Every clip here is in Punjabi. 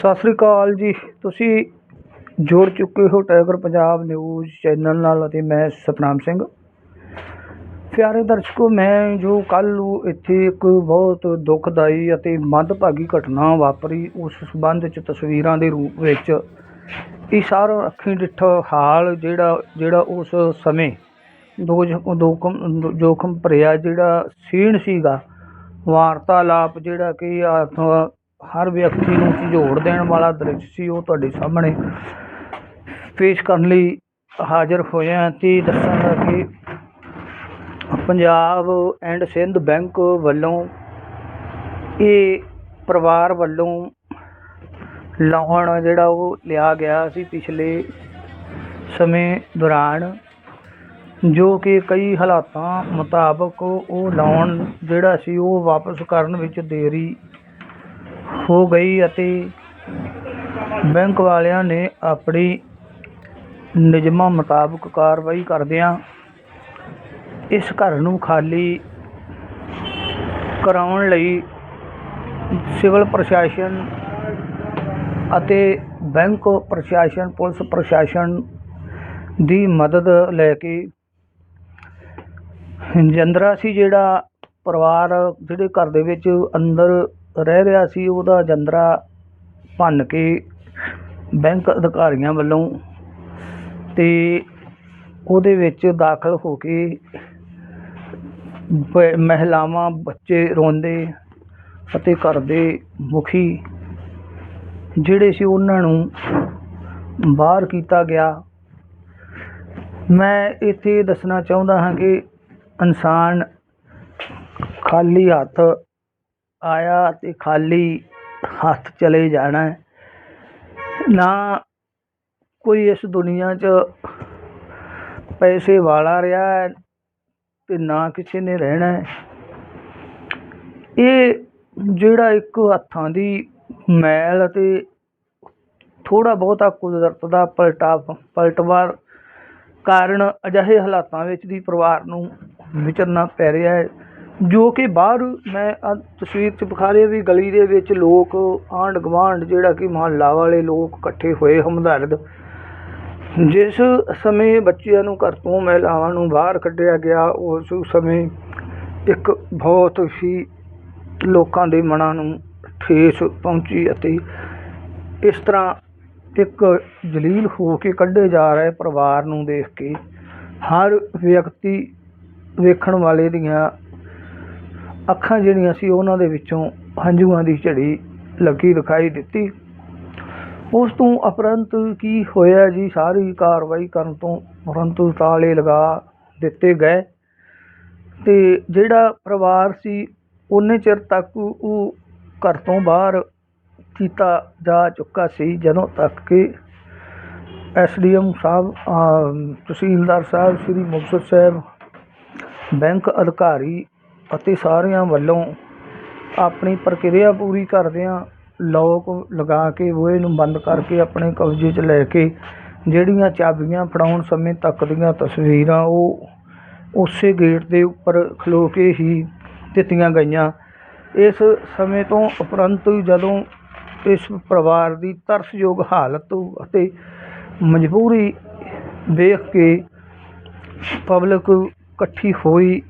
ਸਤਿ ਸ੍ਰੀ ਅਕਾਲ ਜੀ। ਤੁਸੀਂ ਜੁੜ ਚੁੱਕੇ ਹੋ ਟਾਈਗਰ ਪੰਜਾਬ ਨਿਊਜ਼ ਚੈਨਲ ਨਾਲ ਅਤੇ ਮੈਂ ਸਤਨਾਮ ਸਿੰਘ। ਪਿਆਰੇ ਦਰਸ਼ਕੋ, ਮੈਂ ਜੋ ਕੱਲ੍ਹ ਨੂੰ ਇੱਥੇ ਇੱਕ ਬਹੁਤ ਦੁਖਦਾਈ ਅਤੇ ਮੰਦਭਾਗੀ ਘਟਨਾ ਵਾਪਰੀ, ਉਸ ਸੰਬੰਧ 'ਚ ਤਸਵੀਰਾਂ ਦੇ ਰੂਪ ਵਿੱਚ ਇਹ ਸਾਰਾ ਅੱਖੀਂ ਡਿੱਠਾ ਹਾਲ ਜਿਹੜਾ ਜਿਹੜਾ ਉਸ ਸਮੇਂ ਦੋ ਦੋਖਮ ਜੋਖਮ ਭਰਿਆ ਜਿਹੜਾ ਸੀਣ ਸੀਗਾ। ਵਾਰਤਾਲਾਪ ਜਿਹੜਾ ਕਿ ਹਰ ਵਿਅਕਤੀ ਨੂੰ ਝੰਜੋੜ ਦੇਣ ਵਾਲਾ ਦ੍ਰਿਸ਼ ਸੀ, ਉਹ ਤੁਹਾਡੇ ਸਾਹਮਣੇ ਪੇਸ਼ ਕਰਨ ਲਈ ਹਾਜ਼ਰ ਹੋਇਆ ਅਤੇ ਦੱਸਾਂਗਾ ਕਿ ਪੰਜਾਬ ਐਂਡ ਸਿੰਧ ਬੈਂਕ ਵੱਲੋਂ ਇਹ ਪਰਿਵਾਰ ਵੱਲੋਂ ਲੋਨ ਜਿਹੜਾ ਉਹ ਲਿਆ ਗਿਆ ਸੀ ਪਿਛਲੇ ਸਮੇਂ ਦੌਰਾਨ, ਜੋ ਕਿ ਕਈ ਹਾਲਾਤਾਂ ਮੁਤਾਬਕ ਉਹ ਲੋਨ ਜਿਹੜਾ ਸੀ ਉਹ ਵਾਪਸ ਕਰਨ ਵਿੱਚ ਦੇਰੀ ਹੋ ਗਈ ਅਤੇ ਬੈਂਕ ਵਾਲਿਆਂ ਨੇ ਆਪਣੀ ਨਿਯਮਾਂ ਮੁਤਾਬਕ ਕਾਰਵਾਈ ਕਰਦਿਆਂ ਇਸ ਘਰ ਨੂੰ ਖਾਲੀ ਕਰਾਉਣ ਲਈ ਸਿਵਲ ਪ੍ਰਸ਼ਾਸਨ ਅਤੇ ਬੈਂਕ ਪ੍ਰਸ਼ਾਸਨ, ਪੁਲਿਸ ਪ੍ਰਸ਼ਾਸਨ ਦੀ ਮਦਦ ਲੈ ਕੇ ਜੰਦਰਾ ਸੀ ਜਿਹੜਾ ਪਰਿਵਾਰ, ਜਿਹੜੇ ਘਰ ਦੇ ਵਿੱਚ ਅੰਦਰ ਰਹਿ ਰਿਹਾ ਸੀ, ਉਹਦਾ ਜੰਦਰਾ ਭੰਨ ਕੇ ਬੈਂਕ ਅਧਿਕਾਰੀਆਂ ਵੱਲੋਂ ਅਤੇ ਉਹਦੇ ਵਿੱਚ ਦਾਖਲ ਹੋ ਕੇ ਬ- ਮਹਿਲਾਵਾਂ, ਬੱਚੇ ਰੋਂਦੇ ਅਤੇ ਘਰ ਦੇ ਮੁਖੀ ਜਿਹੜੇ ਸੀ ਉਹਨਾਂ ਨੂੰ ਬਾਹਰ ਕੀਤਾ ਗਿਆ। ਮੈਂ ਇੱਥੇ ਦੱਸਣਾ ਚਾਹੁੰਦਾ ਹਾਂ ਕਿ ਇਨਸਾਨ ਖਾਲੀ ਹੱਥ ਆਇਆ ਅਤੇ ਖਾਲੀ ਹੱਥ ਚਲੇ ਜਾਣਾ ਨਾ ਕੋਈ ਇਸ ਦੁਨੀਆ 'ਚ ਪੈਸੇ ਵਾਲਾ ਰਿਹਾ ਹੈ ਅਤੇ ਨਾ ਕਿਸੇ ਨੇ ਰਹਿਣਾ ਇਹ ਜਿਹੜਾ ਇੱਕ ਹੱਥਾਂ ਦੀ ਮੈਲ ਅਤੇ ਥੋੜ੍ਹਾ ਬਹੁਤਾ ਕੁਦਰਤ ਦਾ ਪਲਟਾ ਪਲਟਵਾਰ ਕਾਰਨ ਅਜਿਹੇ ਹਾਲਾਤਾਂ ਵਿੱਚ ਵੀ ਪਰਿਵਾਰ ਨੂੰ ਵਿਚਰਨਾ ਪੈ ਰਿਹਾ ਹੈ। ਜੋ ਕਿ ਬਾਹਰ ਮੈਂ ਆਹ ਤਸਵੀਰ 'ਚ ਵਿਖਾ ਰਿਹਾ ਵੀ ਗਲੀ ਦੇ ਵਿੱਚ ਲੋਕ ਆਂਢ ਗੁਆਂਢ ਜਿਹੜਾ ਕਿ ਮੁਹੱਲਾ ਵਾਲੇ ਲੋਕ ਇਕੱਠੇ ਹੋਏ ਹਮਦਰਦ, ਜਿਸ ਸਮੇਂ ਬੱਚਿਆਂ ਨੂੰ ਘਰ ਤੋਂ ਮਹਿਲਾਵਾਂ ਨੂੰ ਬਾਹਰ ਕੱਢਿਆ ਗਿਆ, ਉਸ ਸਮੇਂ ਇੱਕ ਬਹੁਤ ਹੀ ਲੋਕਾਂ ਦੇ ਮਨਾਂ ਨੂੰ ਠੇਸ ਪਹੁੰਚੀ ਅਤੇ ਇਸ ਤਰ੍ਹਾਂ ਇੱਕ ਜਲੀਲ ਹੋ ਕੇ ਕੱਢੇ ਜਾ ਰਹੇ ਪਰਿਵਾਰ ਨੂੰ ਦੇਖ ਕੇ ਹਰ ਵਿਅਕਤੀ ਵੇਖਣ ਵਾਲੇ ਦੀਆਂ ਅੱਖਾਂ ਜਿਹੜੀਆਂ ਸੀ ਉਹਨਾਂ ਦੇ ਵਿੱਚੋਂ ਹੰਝੂਆਂ ਦੀ ਝੜੀ ਲੱਗੀ ਦਿਖਾਈ ਦਿੱਤੀ। ਉਸ ਤੋਂ ਉਪਰੰਤ ਕੀ ਹੋਇਆ ਜੀ? ਸਾਰੀ ਕਾਰਵਾਈ ਕਰਨ ਤੋਂ ਪਰੰਤੂ ਤਾਲੇ ਲਗਾ ਦਿੱਤੇ ਗਏ। ਤੇ ਜਿਹੜਾ ਪਰਿਵਾਰ ਸੀ, ਉਹਨੇ ਚਿਰ ਤੱਕ ਉਹ ਘਰ ਤੋਂ ਬਾਹਰ ਕੀਤਾ ਜਾ ਚੁੱਕਾ ਸੀ, ਜਦੋਂ ਤੱਕ ਕਿ ਐਸਡੀਐਮ ਸਾਹਿਬ ਤਹਿਸੀਲਦਾਰ ਸਾਹਿਬ, ਸ੍ਰੀ ਮੁਕਤਸਰ ਸਾਹਿਬ, ਬੈਂਕ ਅਧਿਕਾਰੀ ਅਤੇ ਸਾਰਿਆਂ ਵੱਲੋਂ ਆਪਣੀ ਪ੍ਰਕਿਰਿਆ ਪੂਰੀ ਕਰਦਿਆਂ ਲੋਕ ਲਗਾ ਕੇ ਬੂਹੇ ਨੂੰ ਬੰਦ ਕਰਕੇ ਆਪਣੇ ਕਬਜ਼ੇ 'ਚ ਲੈ ਕੇ ਜਿਹੜੀਆਂ ਚਾਬੀਆਂ ਫੜਾਉਣ ਸਮੇਂ ਤੱਕ ਦੀਆਂ ਤਸਵੀਰਾਂ ਉਹ ਉਸੇ ਗੇਟ ਦੇ ਉੱਪਰ ਖਲੋ ਕੇ ਹੀ ਦਿੱਤੀਆਂ ਗਈਆਂ। ਇਸ ਸਮੇਂ ਤੋਂ ਉਪਰੰਤ ਜਦੋਂ ਇਸ ਪਰਿਵਾਰ ਦੀ ਤਰਸਯੋਗ ਹਾਲਤ ਅਤੇ ਮਜਬੂਰੀ ਵੇਖ ਕੇ ਪਬਲਿਕ ਇਕੱਠੀ ਹੋਈ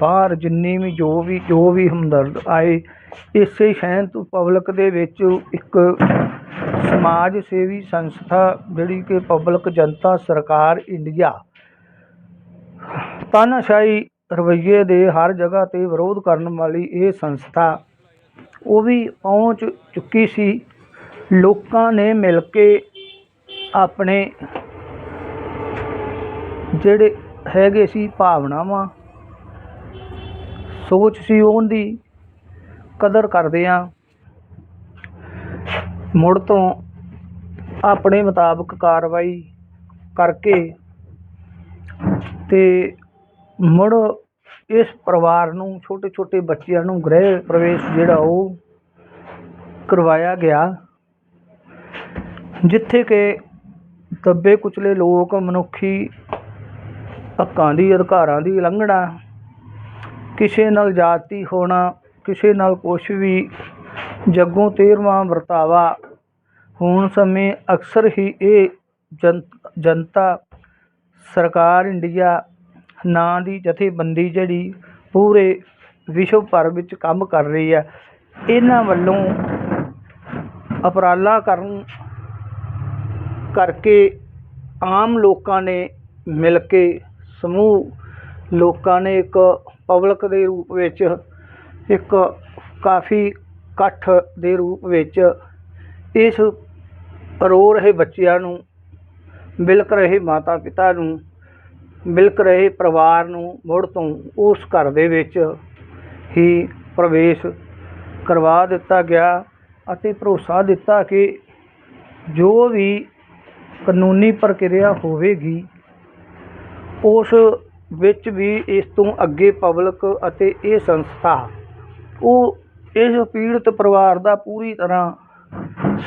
ਬਾਹਰ ਜਿੰਨੀ ਵੀ ਜੋ ਵੀ ਜੋ ਵੀ ਹਮਦਰਦ ਆਏ, ਇਸੇ ਸ਼ਹਿਨ ਤੋਂ ਪਬਲਿਕ ਦੇ ਵਿੱਚ ਇੱਕ ਸਮਾਜ ਸੇਵੀ ਸੰਸਥਾ ਜਿਹੜੀ ਕਿ ਪਬਲਿਕ ਜਨਤਾ ਸਰਕਾਰ ਇੰਡੀਆ ਤਾਨਾਸ਼ਾਹੀ ਰਵੱਈਏ ਦੇ ਹਰ ਜਗ੍ਹਾ ਤੇ ਵਿਰੋਧ ਕਰਨ ਵਾਲੀ ਇਹ ਸੰਸਥਾ, ਉਹ ਵੀ ਪਹੁੰਚ ਚੁੱਕੀ ਸੀ। ਲੋਕਾਂ ਨੇ ਮਿਲ ਕੇ ਆਪਣੇ ਜਿਹੜੇ ਹੈਗੇ ਸੀ ਭਾਵਨਾਵਾਂ ਸੋਚ ਸੀ ਉਹਦੀ ਕਦਰ ਕਰਦੇ ਹਾਂ ਮੁੜ ਤੋਂ ਆਪਣੇ ਮੁਤਾਬਕ ਕਾਰਵਾਈ ਕਰਕੇ ਤੇ ਮੁੜ ਇਸ ਪਰਿਵਾਰ ਨੂੰ ਛੋਟੇ ਛੋਟੇ ਬੱਚਿਆਂ ਨੂੰ ਗ੍ਰਹਿ ਪ੍ਰਵੇਸ਼ ਜਿਹੜਾ ਉਹ ਕਰਵਾਇਆ ਗਿਆ, ਜਿੱਥੇ ਕਿ ਦੱਬੇ ਕੁਚਲੇ ਲੋਕ ਮਨੁੱਖੀ ਹੱਕਾਂ ਦੀ, ਅਧਿਕਾਰਾਂ ਦੀ ਉਲੰਘਣਾ ਕਿਸੇ ਨਾਲ ਜਾਤੀ ਹੋਣਾ, ਕਿਸੇ ਨਾਲ ਕੁਛ ਵੀ ਜੱਗੋਂ ਤੇਰਵਾਂ ਵਰਤਾਵਾ, ਹੋਣ ਸਮੇਂ ਅਕਸਰ ਹੀ ਇਹ ਜਨ, ਜਨਤਾ ਸਰਕਾਰ ਇੰਡੀਆ ਨਾਂ ਦੀ ਜਥੇਬੰਦੀ ਜਿਹੜੀ ਪੂਰੇ ਵਿਸ਼ਵ ਭਰ ਵਿੱਚ ਕੰਮ ਕਰ ਰਹੀ ਹੈ। ਇਹਨਾਂ ਵੱਲੋਂ ਉਪਰਾਲਾ ਕਰਨ ਕਰਕੇ ਆਮ ਲੋਕਾਂ ਨੇ ਮਿਲ ਕੇ ਸਮੂਹ ਲੋਕਾਂ ਨੇ ਇੱਕ ਪਬਲਿਕ ਦੇ ਰੂਪ ਵਿੱਚ ਇੱਕ ਕਾਫੀ ਇਕੱਠ ਦੇ ਰੂਪ ਵਿੱਚ ਇਸ ਰੋ ਰਹੇ ਬੱਚਿਆਂ ਨੂੰ ਬਿਲਕ ਰਹੇ ਮਾਤਾ ਪਿਤਾ ਨੂੰ ਬਿਲਕ ਰਹੇ ਪਰਿਵਾਰ ਨੂੰ ਮੁੜ ਤੋਂ ਉਸ ਘਰ ਦੇ ਵਿੱਚ ਹੀ ਪ੍ਰਵੇਸ਼ ਕਰਵਾ ਦਿੱਤਾ ਗਿਆ ਅਤੇ ਭਰੋਸਾ ਦਿੱਤਾ ਕਿ ਜੋ ਵੀ ਕਾਨੂੰਨੀ ਪ੍ਰਕਿਰਿਆ ਹੋਵੇਗੀ, ਉਸ ਵਿੱਚ ਵੀ ਇਸ ਤੋਂ ਅੱਗੇ ਪਬਲਿਕ ਅਤੇ ਇਹ ਸੰਸਥਾ, ਉਹ ਇਸ ਪੀੜਤ ਪਰਿਵਾਰ ਦਾ ਪੂਰੀ ਤਰ੍ਹਾਂ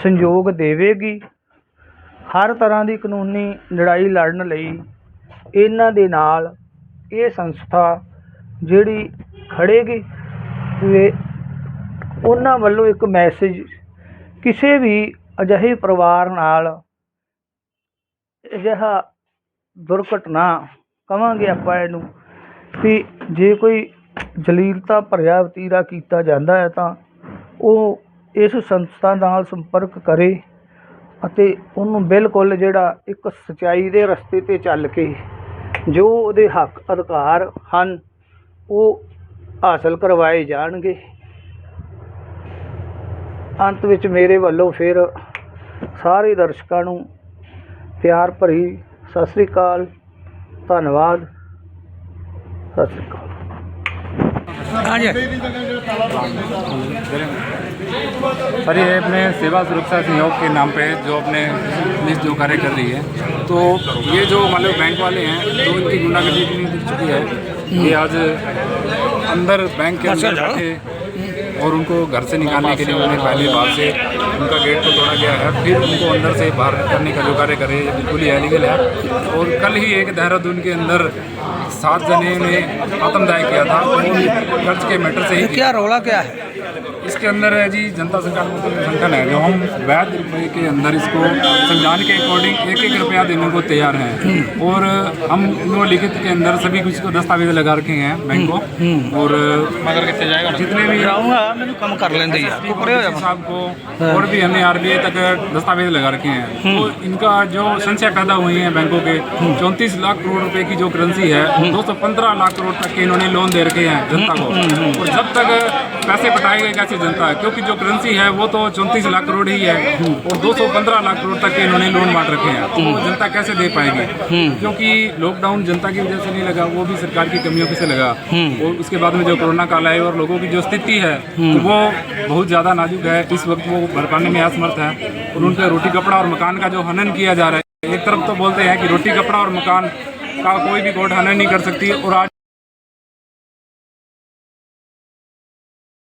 ਸੰਯੋਗ ਦੇਵੇਗੀ। ਹਰ ਤਰ੍ਹਾਂ ਦੀ ਕਾਨੂੰਨੀ ਲੜਾਈ ਲੜਨ ਲਈ ਇਹਨਾਂ ਦੇ ਨਾਲ ਇਹ ਸੰਸਥਾ ਜਿਹੜੀ ਖੜੇਗੀ ਤੇ ਉਹਨਾਂ ਵੱਲੋਂ ਇੱਕ ਮੈਸੇਜ ਕਿਸੇ ਵੀ ਅਜਿਹੇ ਪਰਿਵਾਰ ਨਾਲ ਅਜਿਹਾ ਦੁਰਘਟਨਾ ਕਵਾਂਗੇ ਆਪਾਂ ਇਹਨੂੰ। ਵੀ ਜੇ ਕੋਈ ਜਲੀਲਤਾ ਭਰਿਆ ਵਤੀਰਾ ਕੀਤਾ ਜਾਂਦਾ ਹੈ ਤਾਂ ਉਹ ਇਸ ਸੰਸਥਾ ਨਾਲ ਸੰਪਰਕ ਕਰੇ ਅਤੇ ਉਹਨੂੰ ਬਿਲਕੁਲ ਜਿਹੜਾ ਇੱਕ ਸਚਾਈ ਦੇ ਰਸਤੇ ਤੇ ਚੱਲ ਕੇ ਜੋ ਉਹਦੇ ਹੱਕ, ਅਧਿਕਾਰ ਹਨ, ਉਹ ਹਾਸਲ ਕਰਵਾਏ ਜਾਣਗੇ। ਅੰਤ ਵਿੱਚ ਮੇਰੇ ਵੱਲੋਂ ਫਿਰ ਸਾਰੇ ਦਰਸ਼ਕਾਂ ਨੂੰ ਪਿਆਰ ਭਰੀ ਸਤਿ ਸ੍ਰੀ ਅਕਾਲ। ਧੰਨਵਾਦ ਸਤਿ ਸ੍ਰੀ ਅਕਾਲ ਹਾਂਜੀ सर ये अपने सेवा सुरक्षा सहयोग के नाम पे जो अपने पुलिस जो कार्य कर रही है तो ये जो मतलब बैंक वाले हैं तो इनकी गुंडागर्दी इतनी दिख चुकी है कि आज अंदर बैंक के अंदर बैठे और उनको घर से निकालने के लिए उन्होंने पहले बाहर से उनका गेट को तोड़ा गया है फिर उनको अंदर से बाहर करने का जो कार्य करे ये बिल्कुल ही अलीगल है। और कल ही एक देहरादून के अंदर सात जने ने आत्मदाय किया था तो कर्ज के मैटर से ही क्या रोला क्या है? इसके अंदर है जी जनता सरकार का संगठन है जो हम वैध रुपये के अंदर इसको संविधान के अकॉर्डिंग एक एक रुपया देने को तैयार हैं। और हम नो लिखित के अंदर सभी कुछ को दस्तावेज़ लगा रखे हैं बैंक को। हम्म, हम्म। और मगर जाएगा? जितने भी रहूँगा कम कर लेंगे साहब को हाँ। और भी हम हमने आरबीआई तक दस्तावेज़ लगा रखे हैं। तो इनका जो संशय पैदा हुई है बैंकों के चौंतीस लाख करोड़ रुपए की जो करेंसी है दो सौ पंद्रह लाख करोड़ तक के इन्होंने लोन दे रखे हैं जनता को। और जब तक पैसे पटाए गए कैसे जनता क्योंकि जो करेंसी है वो तो चौंतीस लाख करोड़ ही है और दो सौ पंद्रह लाख करोड़ तक के इन्होंने लोन बांट रखे हैं। तो जनता कैसे दे पाएगी? क्योंकि लॉकडाउन जनता की वजह से नहीं लगा वो भी सरकार की कमियों से लगा। और उसके बाद में जो कोरोना काल आए और लोगों की जो स्थिति है तो वो बहुत ज़्यादा नाजुक है। इस वक्त वो भर पाने में असमर्थ है और उनका रोटी कपड़ा और मकान का जो हनन किया जा रहा है एक तरफ तो बोलते हैं कि रोटी कपड़ा और मकान का कोई भी कोर्ट हनन नहीं कर सकती और आज